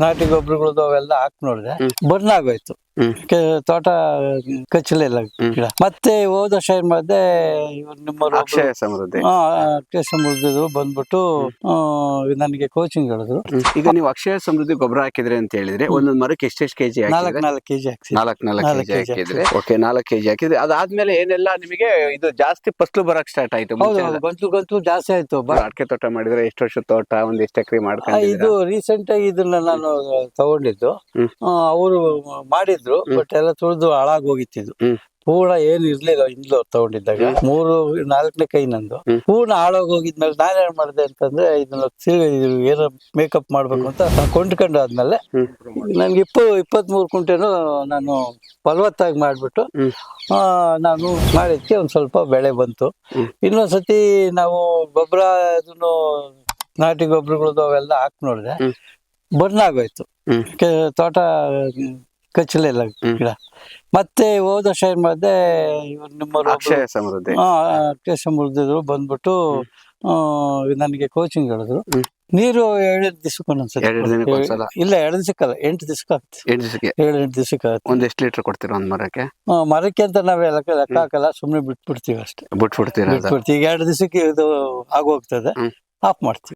ನಾಟಿ ಗೊಬ್ಬರಗಳದ್ದು ಅವೆಲ್ಲ ಹಾಕಿ ನೋಡಿದೆ. ಬರ್ನ್ ಆಗೋಯ್ತು. ಕೆ- ತೋಟ ಕಚ್ಚಲಿಲ್ಲ. ಗಿಡ. ಮತ್ತೆ ಹೋದ ವರ್ಷ ಏನ್ ಮಾಡಿದೆ ಇವ್ರು ನಿಮ್ಮವ್ರು ಒಬ್ರು- ಅಕ್ಷಯ ಸಮೃದ್ಧಿ. ಆ, ಅಕ್ಷಯ ಸಮೃದ್ಧಿದು ಬಂದ್ಬಿಟ್ಟು ಆ, ನನಗೆ ಕೋಚಿಂಗ್ ಹೇಳಿದ್ರು. ಈಗ ನೀವು ಅಕ್ಷಯ ಸಮೃದ್ಧಿ ಗೊಬ್ಬರ ಹಾಕಿದ್ರೆ ಅಂತ ಹೇಳಿದ್ರೆ ಒಂದೊಂದು ಮರಕ್ಕೆ ಎಷ್ಟೆಷ್ಟು ಕೆಜಿ ನಾಲ್ಕು ಹಾಕಿದ್ರೆ ನಾಲ್ಕು ಕೆಜಿ ಹಾಕ್ಸಿ ನಾಲ್ಕು ನಾಲ್ಕು ನಾಲ್ಕು ಕೆಜಿ kg ಹಾಕಿದ್ರೆ. ಓಕೆ ನಾಲ್ಕು ಕೆಜಿ ಹಾಕಿದ್ರೆ. ಅದಾದ್ಮೇಲೆ ಏನೆಲ್ಲ ನಿಮಗೆ ಇದು ಜಾಸ್ತಿ ಫಸ್ಲು ಬರಕ್ ಸ್ಟಾರ್ಟ್ ಆಯ್ತು ಹೌದು ಹೌದು. ಗಂಟಲು ಗಂಟಲು ಜಾಸ್ತಿ ಆಯ್ತು. ಬ- ಅಡಿಕೆ ತೋಟ ಮಾಡಿದ್ರೆ ಎಷ್ಟು ವರ್ಷ ತೋಟ ಒಂದ್ ಎಷ್ಟು ಎಕರೆ ಆ, ಮಾಡ್ಕೊಂಡಿದ್ದೀರಾ? ಇದು ರೀಸೆಂಟ್ ಆಗಿ ಇದನ್ನ ನಾನು ತಗೊಂಡಿದ್ದು. ಅವರು ಅವರು ಮಾಡಿದ್ರು. ಬಟ್ ಎಲ್ಲ ತುಳಿದು ಹಾಳಾಗಿ ಹೋಗಿತ್ತಿದ್ದು ಹ್ಮ್. ಪೂರ್ಣ ಏನ್ ಇರ್ಲಿಲ್ಲ ಹಿಂದ್ಲು ತಗೊಂಡಿದ್ದಾಗ ಮೂರು ನಾಲ್ಕನೇ ಕೈ ನಂದು ಪೂರ್ಣ ಹಾಳಾಗಿ ಹೋಗಿದ್ಮೇಲೆ ನಾನೇನ್ ಮಾಡಿದೆ ಅಂತಂದ್ರೆ ಇದನ್ನ ಏನ ಏನೋ ಮೇಕಪ್ ಮಾಡ್ಬೇಕು ಅಂತ ನಾನ್ ಕೊಂಡ್ಕೊಂಡು ಆದ್ಮೇಲೆ. ನನ್ಗೆ ಇಪ್ಪ ಇಪ್ಪತ್ತ್ ಮೂರು ಕುಂಟೆನು ನಾನು ಫಲವತ್ತಾಗಿ ಮಾಡ್ಬಿಟ್ಟು ನಾನು ಮಾಡಿದ್ಕೆ ಒಂದ್ ಸ್ವಲ್ಪ ಬೆಳೆ ಬಂತು. ಇನ್ನೊಂದ್ಸತಿ ನಾವು ಗೊಬ್ಬರ ಅದನ್ನು ನಾಟಿ ಗೊಬ್ಬರಗಳದ್ದು ಅವೆಲ್ಲ ಹಾಕಿ ನೋಡಿದೆ. ಬರ್ನ್ ಆಗೋಯ್ತು ತೋಟ ಕಚ್ಚಲಿಲ್ಲ ಇಲ್ಲ ಗಿಡ. ಮತ್ತೆ ಹೋದ ವರ್ಷ ಏನ್ ಮಾಡಿದೆ ಇವ್ರು ನಿಮ್ಮವ್ರು ಅಕ್ಷಯ ಸಮೃದ್ಧಿ. ಅಕ್ಷಯ ಸಮೃದ್ಧಿದ್ರು ಬಂದ್ಬಿಟ್ಟು ನನಗೆ ಕೋಚಿಂಗ್ ಹೇಳಿದ್ರು. ನೀರು ಎರಡು ದಿವಸಕ್ಕೆ ಒಂದ್ಸಲ? ಇಲ್ಲ ಎರಡು ದಿವಸಕ್ಕಲ್ಲ ಎಂಟು ದಿವಸಕ್ಕೆ ಎಂಟು ದಿವಸಕ್ಕೆ. ಏಳು ಎಂಟು ದಿವಸಕ್ಕೆ ಒಂದ್ ಎಷ್ಟು ಲೀಟರ್ ಕೊಡ್ತೀರ ಒಂದ್ ಮರಕ್ಕೆ? ಮರಕ್ಕೆ ಅಂತ ನಾವೇ ಲೆಕ್ಕ ಲೆಕ್ಕ ಹಾಕಲ್ಲ ಸುಮ್ಮನೆ ಬಿಟ್ಬಿಡ್ತೀವಿ ಅಷ್ಟೇ. ಬಿಟ್ಬಿಡ್ತೀರಾ ಅದು? ಬಿಟ್ಬಿಡ್ತೀವಿ. ಈಗ ಎರಡು ದಿವಸಕ್ಕೆ ಇದು ಆಗೋಗ್ತದೆ. ಆಫ್ ಮಾಡ್ತೀವಿ.